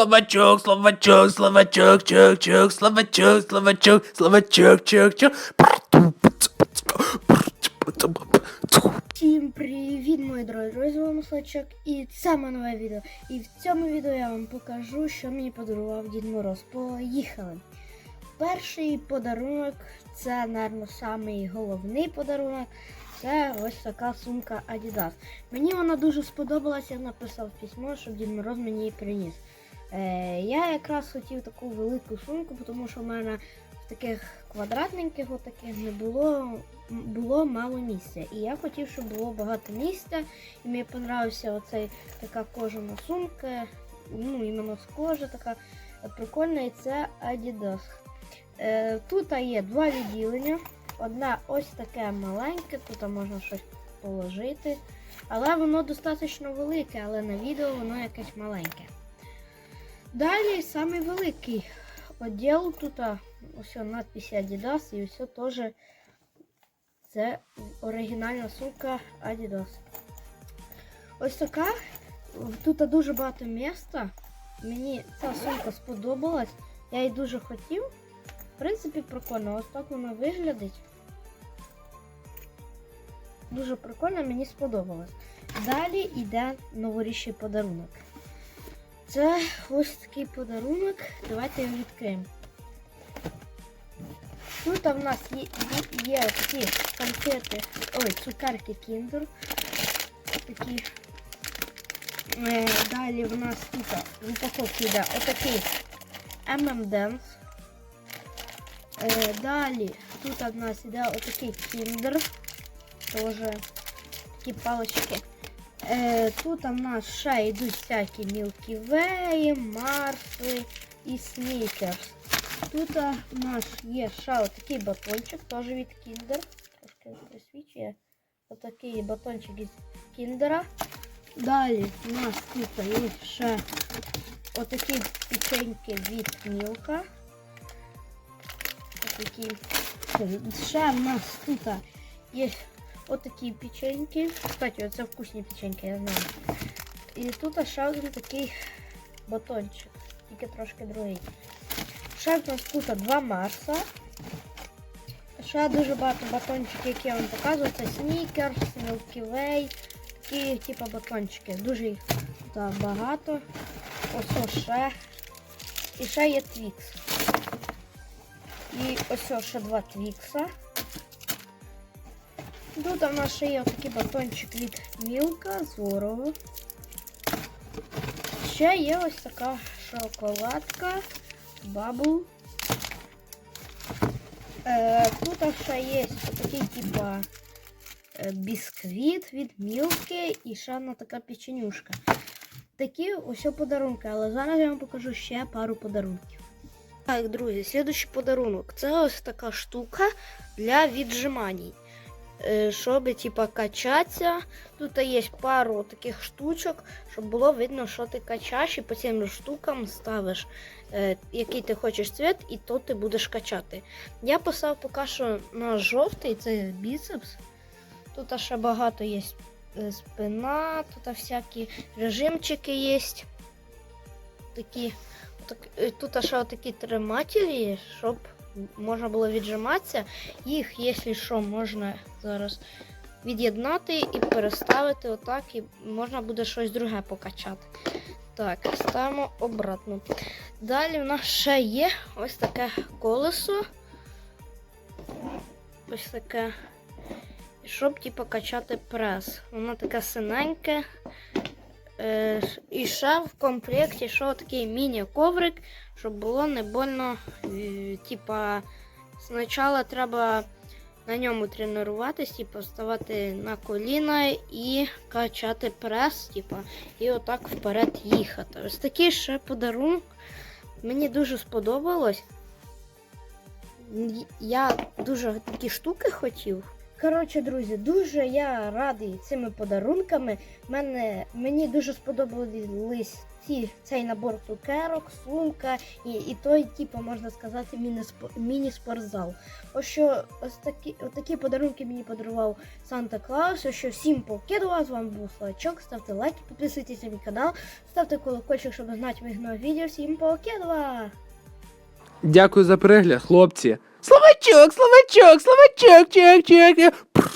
словачок, словачок, словачок, чок, чок, словачок, словачок, словачок, чок, чок. Всім привіт, мої дорогі друзі, вами Слачок і саме нове відео. І в цьому відео я вам покажу, що мені подарував Дід Мороз. Поїхали! Перший подарунок, це, мабуть, самий головний подарунок. Це ось така сумка Adidas. Мені вона дуже сподобалася, я написав письмо, щоб Дід Мороз мені її приніс. Е, я якраз хотів таку велику сумку, тому що в мене в таких квадратненьких отаких не було, було мало місця. І я хотів, щоб було багато місця. І мені подобався оцей така кожана сумка, ну іменно з кожи така прикольна, і це Adidas. Е, тут є два відділення. Одна ось таке маленьке, тут можна щось положити. Але воно достатньо велике, але на відео воно якесь маленьке. Далі самий великий відділ. Тут ось надпись Adidas і все теж це оригінальна сумка Adidas. Ось така. Тут дуже багато міста. Мені ця сумка сподобалась. Я її дуже хотів. В принципі, прикольно. Ось так вона виглядить. Дуже прикольно, мені сподобалось. Далі йде новорічний подарунок. Це ось такий подарунок. Давайте його відкриємо. Тут в нас є, є, є такі конфети, ой, цукерки Kinder. Такі. Е, далі в нас тут в упаковці йде отакий M&M's. Е, далі тут в нас йде отакий Kinder. Тоже такі палички. Е, тут у нас ще йдуть всякі Way, Марси і Snickers. Тут у нас є ще отакий батончик, теж від Kinder. Трошки присвічує. Отакий батончик із Кіндера. Далі у нас тут є ще отакі печеньки від Мілка. Отакі. Ще в нас тут є отакі печеньки. Кстати, оце вкусні печеньки, я знаю. І тут ще один такий батончик, тільки трошки другий. Ще в нас два Марса. Ще дуже багато батончиків, які я вам показую. Це Milky Way, такі типу батончики. Дуже їх тут багато. Ось ще. І ще є Твікс. І ось ще два Твікса. Тут у нас ще є такий батончик від Мілка, Зорову. Ще є ось така шоколадка. Бабл. Е, тут ще є такий типа е, бісквіт від Мілки і ще одна така печенюшка. Такі ось подарунки, але зараз я вам покажу ще пару подарунків. Так, друзі, слідуючий подарунок. Це ось така штука для віджимань. Е, Щоб типа качатися. Тут є пару таких штучок, щоб було видно, що ти качаєш, і по цим штукам ставиш, е, який ти хочеш цвіт, і то ти будеш качати. Я поставив поки що на жовтий, це біцепс. Тут ще багато є е, спина, тут всякі режимчики є. Такі, так, тут ще такі тримателі, щоб можна було віджиматися. Їх, якщо що, можна зараз від'єднати і переставити отак, і можна буде щось друге покачати. Так, ставимо обратно. Далі в нас ще є ось таке колесо. Ось таке. Щоб типу, качати прес. Воно таке синеньке. І ще в комплекті ще такий міні-коврик, щоб було не больно. е, Типа, спочатку треба на ньому тренуватись, типу, ставати на коліна і качати прес, типу, і отак вперед їхати. Ось такий ще подарунок. Мені дуже сподобалось. Я дуже такі штуки хотів. Коротше, друзі, дуже я радий цими подарунками. Мене, мені дуже сподобались ці, цей набор цукерок, сумка і, і той, типу, можна сказати, міні-спо- міні-спортзал. Ось що ось такі, ось такі подарунки мені подарував Санта Клаус. Ось що всім покидував. З вами був Слачок. Ставте лайки, підписуйтесь на мій канал, ставте колокольчик, щоб знати моїх нових відео. Всім покидував! Дякую за перегляд, хлопці. Словачок, словачок, словачок, чек, чок.